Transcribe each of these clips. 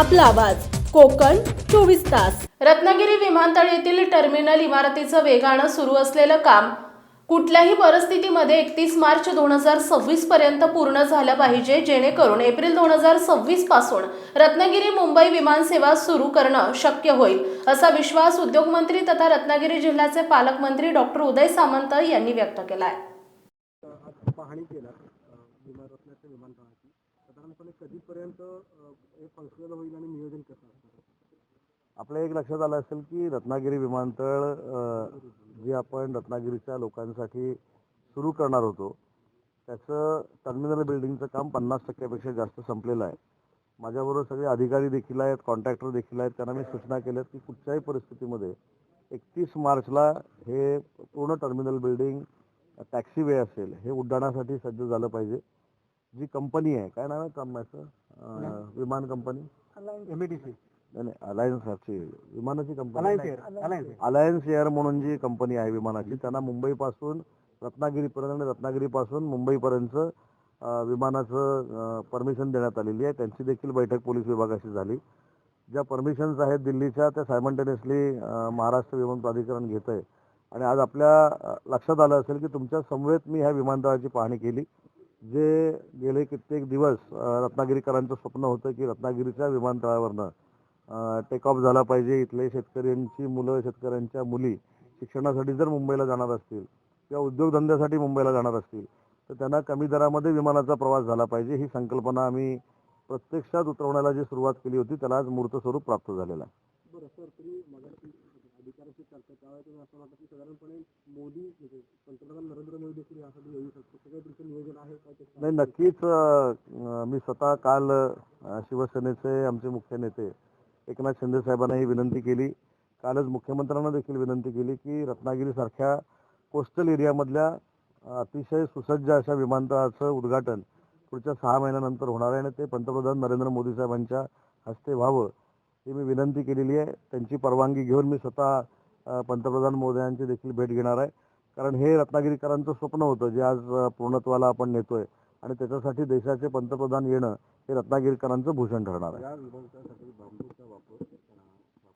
आपला आवाज. कोकण चोवीस तास. रत्नागिरी विमानतळ येथील टर्मिनल इमारतीचं वेगानं सुरू असलेलं काम कुठल्याही परिस्थितीमध्ये एकतीस मार्च दोन हजार सव्वीस पर्यंत पूर्ण झालं पाहिजे जेणेकरून एप्रिल दोन हजार सव्वीसपासून रत्नागिरी मुंबई विमानसेवा सुरू करणं शक्य होईल असा विश्वास उद्योगमंत्री तथा रत्नागिरी जिल्ह्याचे पालकमंत्री डॉक्टर उदय सामंत यांनी व्यक्त केला आहे साधारणपणे कधीपर्यंत हे फंक्शनल होईल आणि नियोजन करणार आपल्या एक लक्षात आलं असेल की रत्नागिरी विमानतळ जे आपण रत्नागिरीच्या लोकांसाठी सुरू करणार होतो त्याचं टर्मिनल बिल्डिंगचं काम पन्नास टक्क्यापेक्षा जास्त संपलेलं आहे. माझ्याबरोबर सगळे अधिकारी देखील आहेत कॉन्ट्रॅक्टर देखील आहेत त्यांना मी सूचना केल्यात की कुठच्याही परिस्थितीमध्ये एकतीस मार्चला हे पूर्ण टर्मिनल बिल्डिंग टॅक्सी वे असेल हे उड्डाणासाठी सज्ज झालं पाहिजे. जी कंपनी आहे काय नाव आहे कंपनीचं विमान कंपनी? एम डी सी नाही नाही अलायन्सची विमानाची कंपनी. अलायन्स एअर म्हणून जी कंपनी आहे विमानाची त्यांना मुंबईपासून रत्नागिरीपर्यंत आणि रत्नागिरीपासून मुंबईपर्यंत विमानाचं परमिशन देण्यात आलेली आहे. त्यांची देखील बैठक पोलीस विभागाशी झाली. ज्या परमिशन्स आहेत दिल्लीच्या त्या सायमल्टेनियसली महाराष्ट्र विमान प्राधिकरण घेत आहे आणि आज आपल्या लक्षात आलं असेल की तुमच्या समवेत मी ह्या विमानतळाची पाहणी केली. जे गेले कित्येक दिवस रत्नागिरीकरांचं स्वप्न होतं की रत्नागिरीच्या विमानतळावरनं टेक ऑफ झाला पाहिजे. इथले शेतकऱ्यांची मुलं शेतकऱ्यांच्या मुली शिक्षणासाठी जर मुंबईला जाणार असतील किंवा उद्योगधंद्यासाठी मुंबईला जाणार असतील तर त्यांना कमी दरामध्ये विमानाचा प्रवास झाला पाहिजे. ही संकल्पना आम्ही प्रत्यक्षात उतरवण्याला जी सुरुवात केली होती त्याला आज मूर्त स्वरूप प्राप्त झालेलं आहे बरं सर तरी मगाशी अधिकाऱ्याशी चर्चा त्यावेळेस असं वाटत की साधारणपणे मोदी म्हणजे पंतप्रधान नरेंद्र मोदी देखील यासाठी येऊ शकतो सगळं तुमचं नियोजन आहे काय नाही नक्कीच अं, मी स्वतः काल अं, शिवसेनेचे आमचे मुख्य नेते एकनाथ शिंदे साहेबांना ही विनंती केली. कालच मुख्यमंत्र्यांना देखील विनंती केली की रत्नागिरीसारख्या कोस्टल एरियामधल्या अं, अतिशय सुसज्ज अशा विमानतळाचं उद्घाटन पुढच्या सहा महिन्यानंतर होणार आहे आणि ते पंतप्रधान नरेंद्र मोदी साहेबांच्या हस्ते व्हावं ही मी विनंती केलेली आहे. त्यांची परवानगी घेऊन मी स्वतः पंतप्रधान मोदयांची देखील भेट घेणार आहे. कारण हे रत्नागिरीकरांचं स्वप्न होतं जे आज पूर्णत्वाला आपण नेतोय. आणि त्याच्यासाठी देशाचे पंतप्रधान येणं हे रत्नागिरीकरांचं भूषण ठरणार आहे.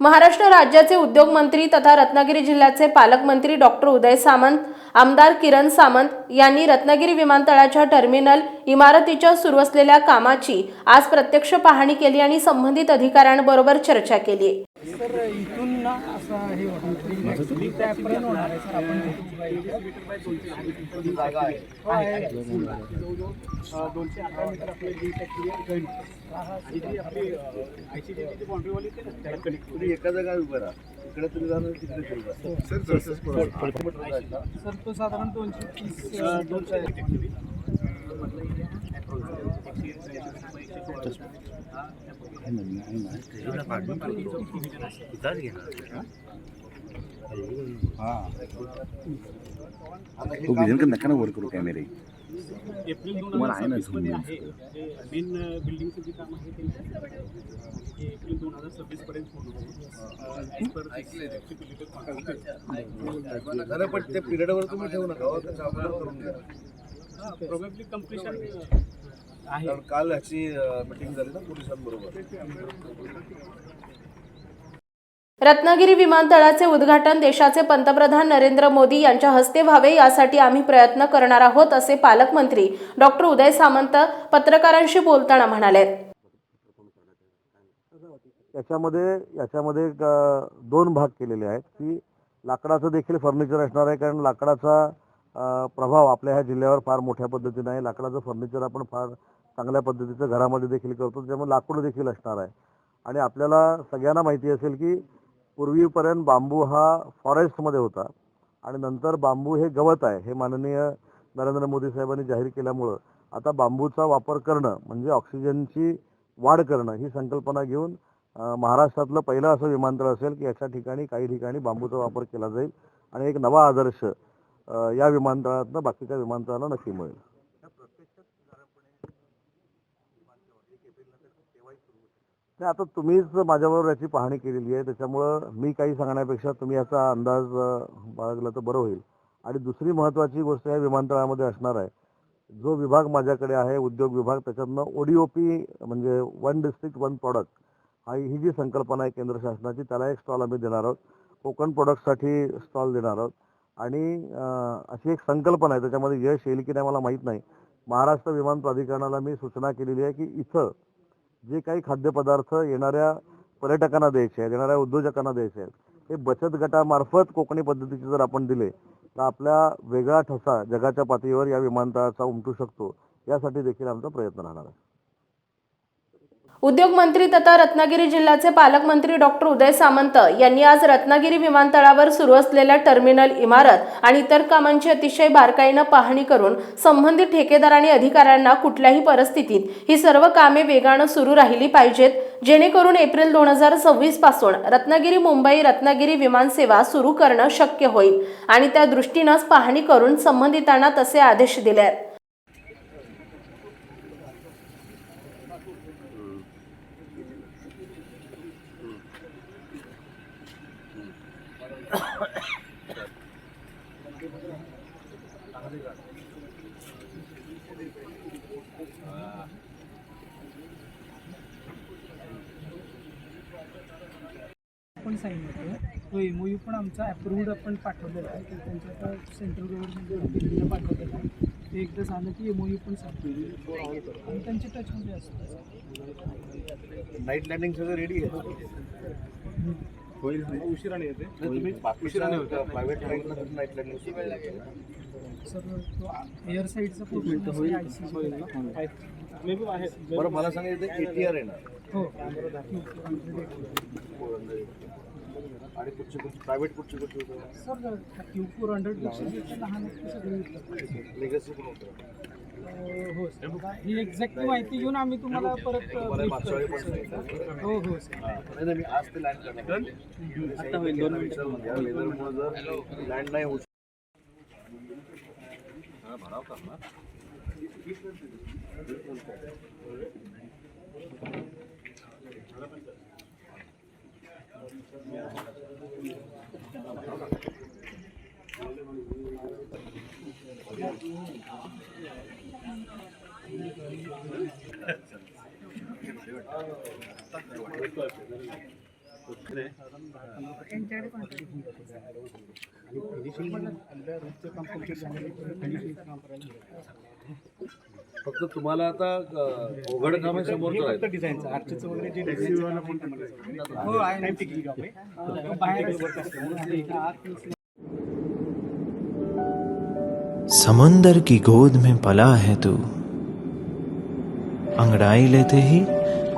महाराष्ट्र राज्याचे उद्योग मंत्री तथा रत्नागिरी जिल्ह्याचे पालकमंत्री डॉक्टर उदय सामंत आमदार किरण सामंत यांनी रत्नागिरी विमानतळाच्या टर्मिनल इमारतीच्या सुरू असलेल्या कामाची आज प्रत्यक्ष पाहणी केली आणि संबंधित अधिकाऱ्यांबरोबर चर्चा केली. सर इथून ना असं हे होणार. ॲक्च्युली त्यापर्यंत होणार आहे सर आपण दोनशे अकरा मीटर आपली तुम्ही एका जागा उभं राहा. इकडे तुम्ही जाणार तिकडे सर तो साधारण दोनशे तीस दोनशे तो विजन का नका ना वर करू कॅमेरे एप्रिल दोन तुम्हाला हजार आहे ना सव्वीसमध्ये झूम आहे. मेन बिल्डिंगचं जे काम आहे ते ते एप्रिल दोन हजार सव्वीसपर्यंत पूर्ण होईल. पण त्या पिरियडवर तुम्ही ठेवू नका. हो, प्रोबेबली कम्प्लिशन आहे कारण काल ह्याची मिटिंग झाली ना पोलिसांबरोबर. रत्नागिरी विमानतळाचे उद्घाटन देशाचे पंतप्रधान नरेंद्र मोदी यांच्या हस्ते व्हावे यासाठी आम्ही प्रयत्न करणार आहोत असे पालकमंत्री डॉक्टर उदय सामंत पत्रकारांशी बोलताना म्हणाले. याच्यामध्ये याच्यामध्ये दोन भाग केलेले आहेत की लाकडाचं देखील फर्निचर असणार आहे कारण लाकडाचा प्रभाव आपल्या ह्या जिल्ह्यावर फार मोठ्या पद्धतीने आहे. लाकडाचं फर्निचर आपण फार चांगल्या पद्धतीचं घरामध्ये देखील करतो. त्यामुळे लाकूड देखील असणार आहे. आणि आपल्याला सगळ्यांना माहिती असेल की पूर्वीपर्यंत बांबू हा फॉरेस्टमध्ये होता. आणि नंतर बांबू हे गवत आहे. हे माननीय नरेंद्र मोदी साहेबांनी जाहीर केल्यामुळं आता बांबूचा वापर करणं म्हणजे ऑक्सिजनची वाढ करणं ही संकल्पना घेऊन महाराष्ट्रातलं पहिलं असं विमानतळ असेल की याच्या ठिकाणी काही ठिकाणी बांबूचा वापर केला जाईल. आणि एक नवा आदर्श अं, या विमानतळातनं बाकीच्या विमानतळाला नक्की मिळेल. नाही आता तुम्हीच माझ्याबरोबर याची पाहणी केलेली आहे. त्याच्यामुळं मी काही सांगण्यापेक्षा तुम्ही याचा अंदाज अं, बाळगला तर बरं होईल. आणि दुसरी महत्त्वाची गोष्ट या विमानतळामध्ये असणार आहे. जो विभाग माझ्याकडे आहे उद्योग विभाग त्याच्यातनं ओडीओपी म्हणजे वन डिस्ट्रिक्ट वन प्रॉडक्ट हा ही जी संकल्पना आहे केंद्र शासनाची त्याला एक स्टॉल आम्ही देणार आहोत. कोकण प्रोडक्टसाठी स्टॉल देणार आहोत. आणि अशी एक संकल्पना आहे त्याच्यामध्ये यश येईल की नाही मला माहीत नाही. महाराष्ट्र विमान प्राधिकरणाला मी सूचना केलेली आहे की इथं जे काही खाद्यपदार्थ येणाऱ्या पर्यटकांना द्यायचे आहेत येणाऱ्या उद्योजकांना द्यायचे आहेत हे बचत गटामार्फत कोकणी पद्धतीचे जर आपण दिले तर आपला वेगळा ठसा जगाच्या पातळीवर या विमानतळाचा उमटू शकतो. यासाठी देखील आमचा प्रयत्न राहणार आहे. उद्योगमंत्री तथा रत्नागिरी जिल्ह्याचे पालकमंत्री डॉक्टर उदय सामंत यांनी आज रत्नागिरी विमानतळावर सुरू असलेल्या टर्मिनल इमारत आणि इतर कामांची अतिशय बारकाईनं पाहणी करून संबंधित ठेकेदार आणि अधिकाऱ्यांना कुठल्याही परिस्थितीत ही सर्व कामे वेगानं सुरू राहिली पाहिजेत जेणेकरून एप्रिल दोन हजार सव्वीसपासून रत्नागिरी मुंबई रत्नागिरी विमानसेवा सुरू करणं शक्य होईल आणि त्या दृष्टीनंच पाहणी करून संबंधितांना तसे आदेश दिले आहेत पण साईन होतो तो एमओयू पण आमचा अप्रूव्ड आपण पाठवलेला आहे. ते त्यांच्या आता सेंट्रल गव्हर्नमेंट पाठवलेला आहे. ते एकदा झालं की एमओयू पण सांगतो आणि त्यांच्या टचमध्ये असतो. नाईट लँडिंग सगळं रेडी आहे. होईल उशिराने येते. तुम्ही उशिराने होतं. प्रायव्हेट फ्लाईटला नाईट लँडिंग सर तो एअर साईडचा होईल. ना? मे बी आहे. बरं मला सांगायचं एटीआर आहे ना हो आणि कुठचे कुठचे प्रायव्हेट कुठचे कुठचे होतं. सर क्यू फोर हंड्रेड लहान. लेगसी पण होतं. हो सर ही एक्झॅक्ट माहिती घेऊन आम्ही तुम्हाला परत brief करतो, सर. हो हो सर नाही नाही, मी आज ते लँड करणार आता होईल दोन मिनिटं लँड नाही होऊ फक्त तुम्हाला आता उघड काम आहे फक्त डिझाईनचं आर्चचं वगैरे जे. समुंदर की गोद में पला है तू अंगड़ाई लेते ही